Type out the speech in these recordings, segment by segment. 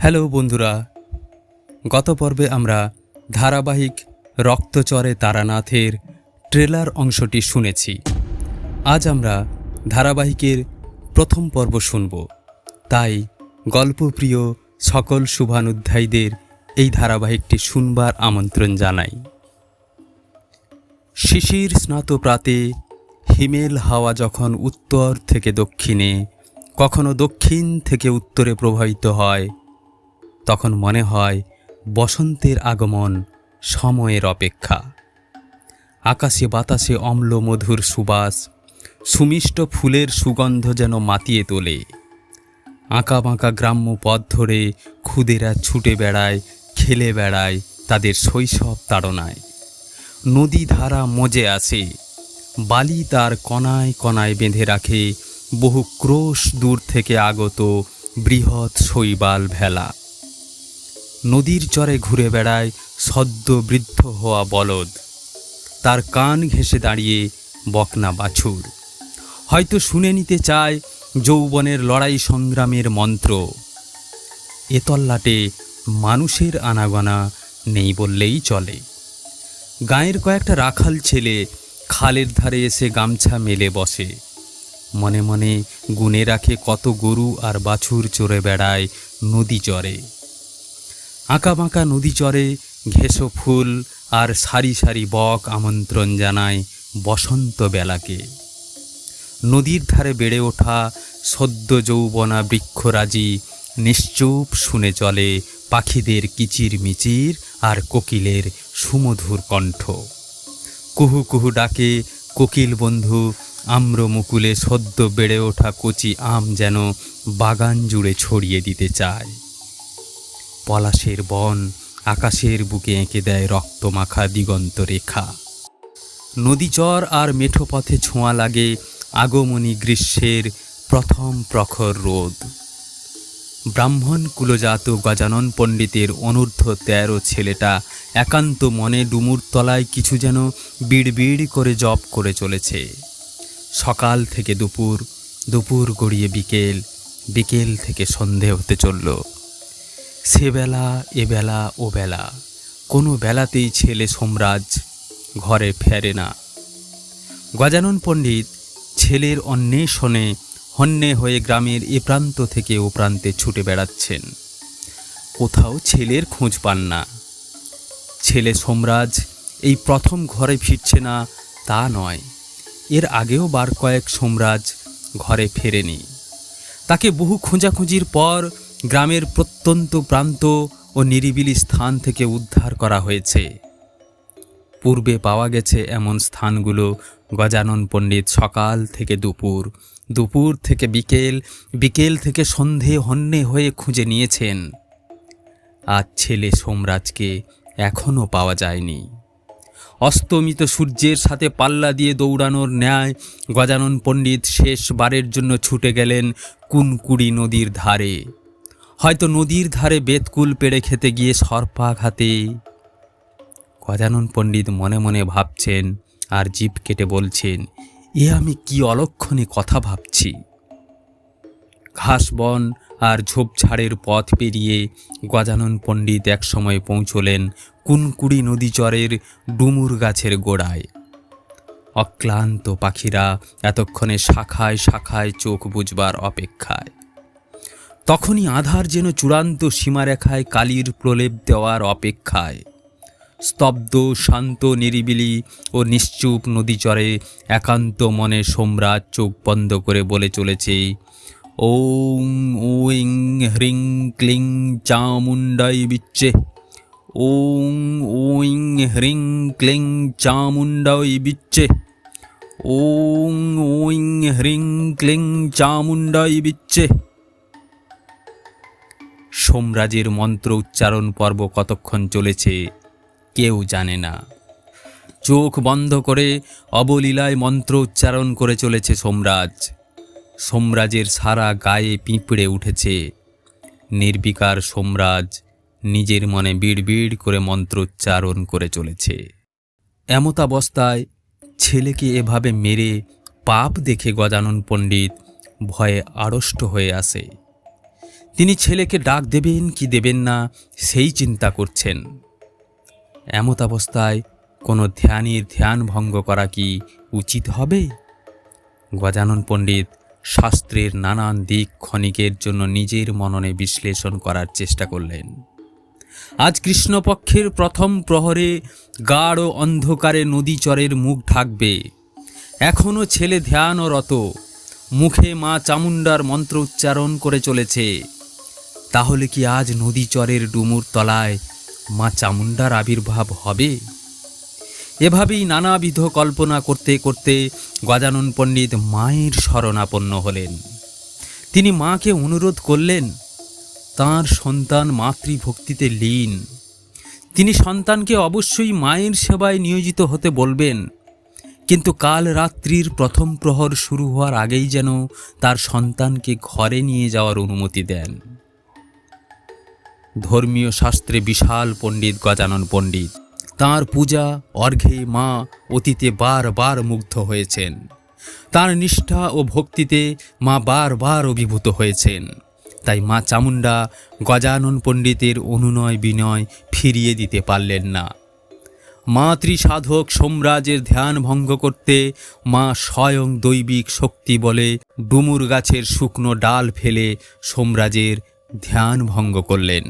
Hello বন্ধুরা, গত পর্বে আমরা ধারাবাহিক রক্তচরে তারানাথের ট্রেলার অংশটি শুনেছি। আজ আমরা ধারাবাহিকের প্রথম পর্ব শুনব। তাই গল্পপ্রিয় সকল শুভানুধ্যায়ীদের এই ধারাবাহিকটি শুনবার আমন্ত্রণ জানাই। শিশির স্নাত প্রাতে হিমেল হাওয়া যখন উত্তর থেকে দক্ষিণে, কখনো দক্ষিণ থেকে উত্তরে প্রবাহিত হয় তখন মনে হয় বসন্তের আগমন, সময়ের অপেক্ষা। আকাশে বাতাসে অম্ল মধুর সুবাস, সুমিষ্ট ফুলের সুগন্ধ যেন মাতিয়ে তোলে। আঁকা বাঁকা গ্রাম্য পথ ধরে খুদেরা ছুটে বেড়ায়, খেলে বেড়ায় তাদের শৈশব তাড়নায়। নদী ধারা মজে আসে, বালি তার কণায় কণায় বেঁধে রাখে, বহু ক্রোশ দূর থেকে আগত বৃহৎ শৈবাল ভেলা। নদীর চরে ঘুরে বেড়ায় সদ্য বৃদ্ধ হওয়া বলদ। তার কান ঘেঁষে দাঁড়িয়ে বকনা বাছুর। হয়তো শুনে নিতে চায় যৌবনের লড়াই সংগ্রামের মন্ত্র। এতল্লাটে মানুষের আনাগোনা নেই বললেই চলে। গাঁয়ের কয়েকটা রাখাল ছেলে খালের ধারে এসে গামছা মেলে বসে। মনে মনে গুনে রাখে কত গরু আর বাছুর চড়ে বেড়ায় নদী চরে। আঁকা বাঁকা নদী চরে ঘেঁষো ফুল আর সারি সারি বক আমন্ত্রণ জানায় বসন্ত বেলাকে। নদীর ধারে বেড়ে ওঠা সদ্য যৌবনা বৃক্ষরাজি নিশ্চুপ শুনে চলে পাখিদের কিচির মিচির আর কোকিলের সুমধুর কণ্ঠ। কুহু কুহু ডাকে কোকিল বন্ধু আম্র মুকুলে সদ্য বেড়ে ওঠা কচি আম যেন বাগান জুড়ে ছড়িয়ে দিতে চায়। পলাশের বন আকাশের বুকে এঁকে দেয় রক্তমাখা দিগন্ত রেখা। নদীচর আর মেঠো পথে ছোঁয়া লাগে আগমনী গ্রীষ্মের প্রথম প্রখর রোদ। ব্রাহ্মণ কুলজাত গজানন পণ্ডিতের অনূর্ধ্ব তেরো ছেলেটা একান্ত মনে ডুমুর তলায় কিছু যেন বিড়বিড় করে জপ করে চলেছে। সকাল থেকে দুপুর দুপুর গড়িয়ে বিকেল বিকেল থেকে সন্ধে হতে চলল। সে বেলা, এ বেলা, ও বেলা। কোনো বেলাতেই ছেলে সোমরাজ ঘরে ফেরে না। গজানন পণ্ডিত ছেলের অন্বেষণে হন্যে হয়ে গ্রামের এ প্রান্ত থেকে ও প্রান্তে ছুটে বেড়াচ্ছেন। কোথাও ছেলের খোঁজ পান না। ছেলে সোমরাজ এই প্রথম ঘরে ফিরছে না, তা নয়। এর আগেও বার কয়েক সোমরাজ ঘরে ফেরেনি। তাকে বহু খোঁজাখুঁজির পর গ্রামের প্রত্যন্ত প্রান্ত ও নিরিবিলি স্থান থেকে উদ্ধার করা হয়েছে। পূর্বে পাওয়া গেছে এমন স্থানগুলো গজানন পণ্ডিত সকাল থেকে দুপুর দুপুর থেকে বিকেল বিকেল থেকে সন্ধে হন্যে হয়ে খুঁজে নিয়েছেন। আজ ছেলে সোমরাজকে এখনও পাওয়া যায়নি। অস্তমিত সূর্যের সাথে পাল্লা দিয়ে দৌড়ানোর ন্যায় গজানন পণ্ডিত শেষবারের জন্য ছুটে গেলেন কুনকুড়ি নদীর ধারে। হয়তো নদীর ধারে বেতকুল পেড়ে খেতে গিয়ে সর্পাঘাতে। গজানন পণ্ডিত মনে মনে ভাবছেন আর জিভ কেটে বলছেন, এ আমি কি অলক্ষণে কথা ভাবছি? ঘাস বন আর ঝোপঝাড়ের পথ পেরিয়ে গজানন পণ্ডিত একসময় পৌঁছলেন কুনকুড়ি নদীচরের ডুমুর গাছের গোড়ায়। অক্লান্ত পাখিরা এতক্ষণে শাখায় শাখায় চোখ বুঝবার অপেক্ষায়। তখনই আধার যেন চূড়ান্ত সীমারেখায় কালির প্রলেপ দেওয়ার অপেক্ষায়। স্তব্ধ, শান্ত, নিরিবিলি ও নিশ্চুপ নদীচরে একান্ত মনে সোমরাজ চোখ বন্ধ করে বলে চলেছে, ওং ওইং হ্রিং, ক্লিং, চামুণ্ডাই বিচ্ছে ওং ওইং হ্রিং, ক্লিং, চামুণ্ডাই বিচ্ছে ওং ওইং হ্রিং, ক্লিং, চামুণ্ডাই বিচ্ছে সোমরাজের মন্ত্র উচ্চারণ পর্ব কতক্ষণ চলেছে কেউ জানে না। চোখ বন্ধ করে অবলীলায় মন্ত্র উচ্চারণ করে চলেছে সোমরাজ। সোমরাজের সারা গায়ে পিঁপড়ে উঠেছে। নির্বিকার সোমরাজ নিজের মনে বিড়বিড় করে মন্ত্র উচ্চারণ করে চলেছে। এমতাবস্থায় ছেলেকে এভাবে মেরে পাপ দেখে গজানন পণ্ডিত ভয়ে আড়ষ্ট হয়ে আসে। তিনি ছেলেকে ডাক দেবেন কি দেবেন না, সেই চিন্তা করছেন। এমত অবস্থায় কোনো ধ্যানের ধ্যান ভঙ্গ করা কি উচিত হবে? গজানন পণ্ডিত শাস্ত্রের নানান দিক ক্ষণিকের জন্য নিজের মননে বিশ্লেষণ করার চেষ্টা করলেন। আজ কৃষ্ণপক্ষের প্রথম প্রহরে গাঢ় অন্ধকারে নদীচরের মুখ ঢাকবে। এখনও ছেলে ধ্যানরত, মুখে মা চামুণ্ডার মন্ত্র উচ্চারণ করে চলেছে। তাহলে কি আজ নদীচরের ডুমুর তলায় মা চামুণ্ডার আবির্ভাব হবে? এভাবেই নানাবিধ কল্পনা করতে করতে গজানন পণ্ডিত মায়ের শরণাপন্ন হলেন। তিনি মাকে অনুরোধ করলেন, তার সন্তান মাতৃভক্তিতে লীন। তিনি সন্তানকে অবশ্যই মায়ের সেবায় নিয়োজিত হতে বলবেন, কিন্তু কাল রাত্রির প্রথম প্রহর শুরু হওয়ার আগেই যেন তার সন্তানকে ঘরে নিয়ে যাওয়ার অনুমতি দেন। ধর্মীয় শাস্ত্রে বিশাল পণ্ডিত গজানন পণ্ডিত। তার পূজা অর্ঘে মা অতীতে বারবার মুগ্ধ হয়েছেন। তার নিষ্ঠা ও ভক্তিতে মা বারবার অভিভূত হয়েছেন। তাই মা চামুণ্ডা গজানন পণ্ডিতের অনুনয় বিনয় ফিরিয়ে দিতে পারলেন না। মাতৃসাধক সোমরাজের ধ্যান ভঙ্গ করতে মা স্বয়ং দৈবিক শক্তি বলে ডুমুর গাছের শুকনো ডাল ফেলে সোমরাজের ধ্যান ভঙ্গ করলেন।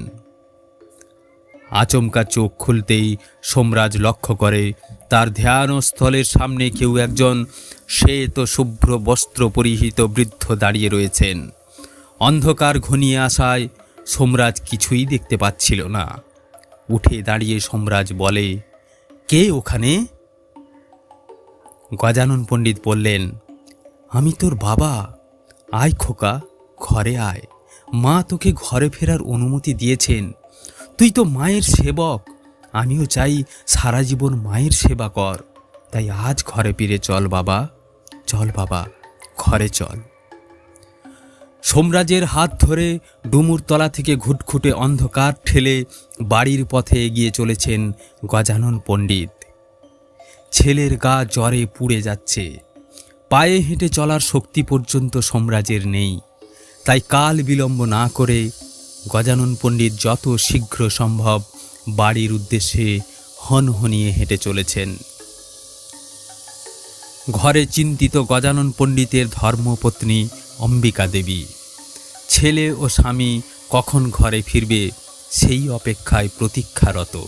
আচমকা চোখ খুলতেই সোমরাজ লক্ষ্য করে, তার ধ্যানস্থলের সামনে কেউ একজন শ্বেত শুভ্র বস্ত্র পরিহিত বৃদ্ধ দাঁড়িয়ে রয়েছেন। অন্ধকার ঘনিয়ে আসায় সোমরাজ কিছুই দেখতে পাচ্ছিল না। উঠে দাঁড়িয়ে সোমরাজ বলে, কে ওখানে? গজানন পণ্ডিত বললেন, আমি তোর বাবা। আয় খোকা, ঘরে আয়। মা তোকে ঘরে ফেরার অনুমতি দিয়েছেন। তুই তো মায়ের সেবক। আমিও চাই সারা জীবন মায়ের সেবা কর। তাই আজ ঘরে ফিরে চল বাবা। চল বাবা, ঘরে চল। সোমরাজের হাত ধরে ডুমুর তলা থেকে ঘুটঘুটে অন্ধকার ঠেলে বাড়ির পথে এগিয়ে চলেছেন গজানন পণ্ডিত। ছেলের গা জ্বরে পুড়ে যাচ্ছে। পায়ে হেঁটে চলার শক্তি পর্যন্ত সোমরাজের নেই। তাই কাল বিলম্ব না করে গজানন পণ্ডিত যত শীঘ্র সম্ভব বাড়ির উদ্দেশ্যে হনহনিয়ে হেঁটে চলেছেন। ঘরে চিন্তিত গজানন পণ্ডিতের ধর্মপত্নী অম্বিকা দেবী। ছেলে ও স্বামী কখন ঘরে ফিরবে সেই অপেক্ষায় প্রতীক্ষারত।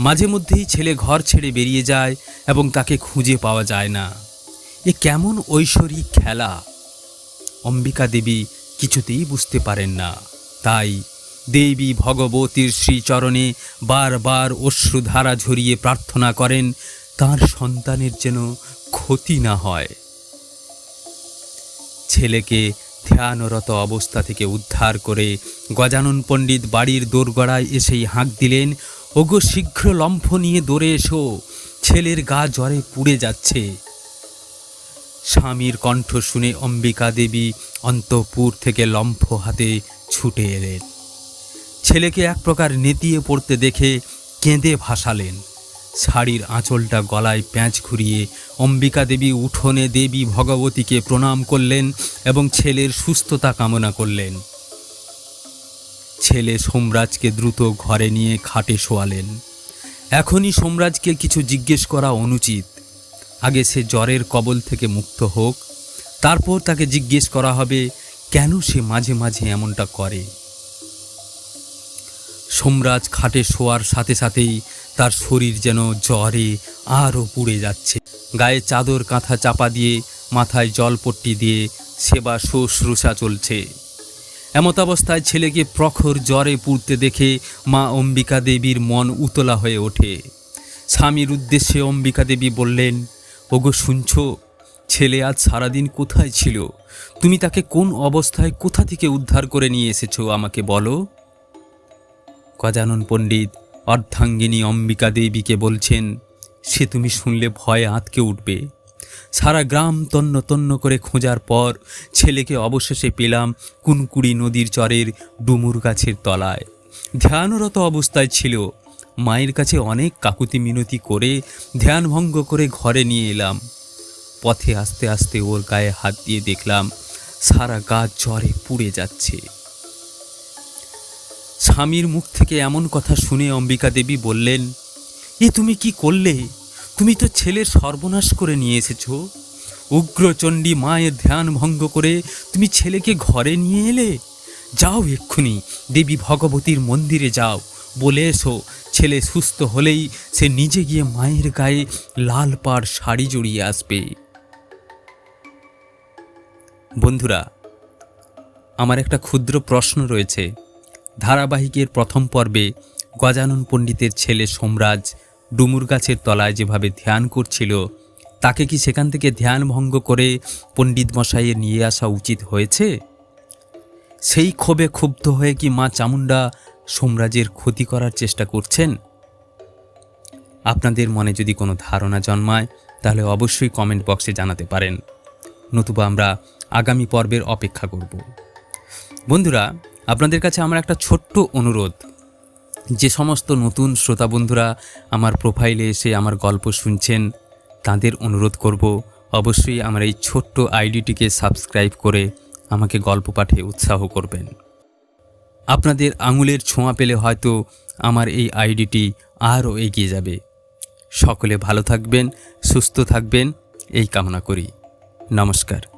মাঝে মধ্যেই ছেলে ঘর ছেড়ে বেরিয়ে যায় এবং তাকে খুঁজে পাওয়া যায় না। এ কেমন ঐশ্বরিক খেলা? অম্বিকা দেবী কিছুতেই বুঝতে পারেন না। তাই দেবী ভগবতীর শ্রীচরণে বারবার অশ্রুধারা ঝরিয়ে প্রার্থনা করেন, তার সন্তানের যেন ক্ষতি না হয়। ছেলেকে ধ্যানরত অবস্থা থেকে উদ্ধার করে গজানন পণ্ডিত বাড়ির দোরগড়ায় এসেই হাঁক দিলেন, ওগো, শীঘ্র লম্ফ নিয়ে দৌড়ে এসো, ছেলের গা জ্বরে পুড়ে যাচ্ছে। স্বামীর কণ্ঠ শুনে অম্বিকা দেবী অন্তপুর থেকে লম্ফ হাতে ছুটে এলেন। ছেলেকে এক প্রকার নেতিয়ে পড়তে দেখে কেঁদে ভাসালেন। শাড়ির আঁচলটা গলায় প্যাঁচ ঘুরিয়ে অম্বিকা দেবী উঠোনে দেবী ভগবতীকে প্রণাম করলেন এবং ছেলের সুস্থতা কামনা করলেন। ছেলে সোমরাজকে দ্রুত ঘরে নিয়ে খাটে শোয়ালেন। এখনই সোমরাজকে কিছু জিজ্ঞেস করা অনুচিত। আগে সে জ্বরের কবল থেকে মুক্ত হোক, তারপর তাকে জিজ্ঞেস করা হবে কেন সে মাঝে মাঝে এমনটা করে? সোমরাজ খাটে শোয়ার সাথে সাথেই তার শরীর যেন জ্বরে আরও পুড়ে যাচ্ছে। গায়ে চাদর কাঁথা চাপা দিয়ে মাথায় জলপট্টি দিয়ে সেবা শুশ্রূষা চলছে। এমতাবস্থায় ছেলেকে প্রখর জ্বরে পুড়তে দেখে মা অম্বিকা দেবীর মন উতলা হয়ে ওঠে। স্বামীর উদ্দেশ্যে অম্বিকা দেবী বললেন, ওগো শুনছ, ছেলে আজ সারাদিন কোথায় ছিল? তুমি তাকে কোন অবস্থায় কোথা থেকে উদ্ধার করে নিয়ে এসেছ আমাকে বলো? গজানন পণ্ডিত অর্ধাঙ্গিনী অম্বিকা দেবীকে বলছেন, সে তুমি শুনলে ভয়ে আঁতকে উঠবে। সারা গ্রাম তন্ন তন্ন করে খোঁজার পর ছেলেকে অবশেষে পেলাম কুনকুড়ি নদীর চরের ডুমুর গাছের তলায়। ধ্যানরত অবস্থায় ছিল। মায়ের কাছে অনেক কাকুতি মিনতি করে ধ্যানভঙ্গ করে ঘরে নিয়ে এলাম। পথে আস্তে আস্তে ওর গায়ে হাত দিয়ে দেখলাম সারা গা জ্বরে পুড়ে যাচ্ছে। স্বামীর মুখ থেকে এমন কথা শুনে অম্বিকা দেবী বললেন, এ তুমি কি করলে? তুমি তো ছেলের সর্বনাশ করে নিয়ে এসেছ। উগ্রচণ্ডী মায়ের ধ্যান ভঙ্গ করে তুমি ছেলেকে ঘরে নিয়ে এলে? যাও এক্ষুনি, দেবী ভগবতীর মন্দিরে যাও। বলে এসো, ছেলে সুস্থ হলেই সে নিজে গিয়ে মায়ের গায়ে লাল পাড় শাড়ি জড়িয়ে আসবে। বন্ধুরা, আমার একটা ক্ষুদ্র প্রশ্ন রয়েছে। ধারাবাহিকের প্রথম পর্বে গজানন পণ্ডিতের ছেলে সোমরাজ ডুমুর গাছের তলায় যেভাবে ধ্যান করছিল, তাকে কি সেখান থেকে ধ্যান ভঙ্গ করে পণ্ডিত মশাইয়ে নিয়ে আসা উচিত হয়েছে? সেই ক্ষোভে ক্ষুব্ধ হয়ে কি মা চামুণ্ডা সোমরাজের ক্ষতি করার চেষ্টা করছেন? আপনাদের মনে যদি কোনো ধারণা জন্মায়, তাহলে অবশ্যই কমেন্ট বক্সে জানাতে পারেন। নতুবা আমরা আগামী পর্বের অপেক্ষা করব। বন্ধুরা, আপনাদের কাছে আমার একটা ছোট্ট অনুরোধ। যে সমস্ত নতুন শ্রোতা বন্ধুরা আমার প্রোফাইলে এসে আমার গল্প শুনছেন, তাদের অনুরোধ করব, অবশ্যই আমার এই ছোট্ট আইডিটিকে সাবস্ক্রাইব করে আমাকে গল্প পাঠে উৎসাহ করবেন। আপনাদের আঙুলের ছোঁয়া পেলে হয়তো আমার এই আইডিটি আরও এগিয়ে যাবে। সকলে ভালো থাকবেন, সুস্থ থাকবেন, এই কামনা করি। নমস্কার।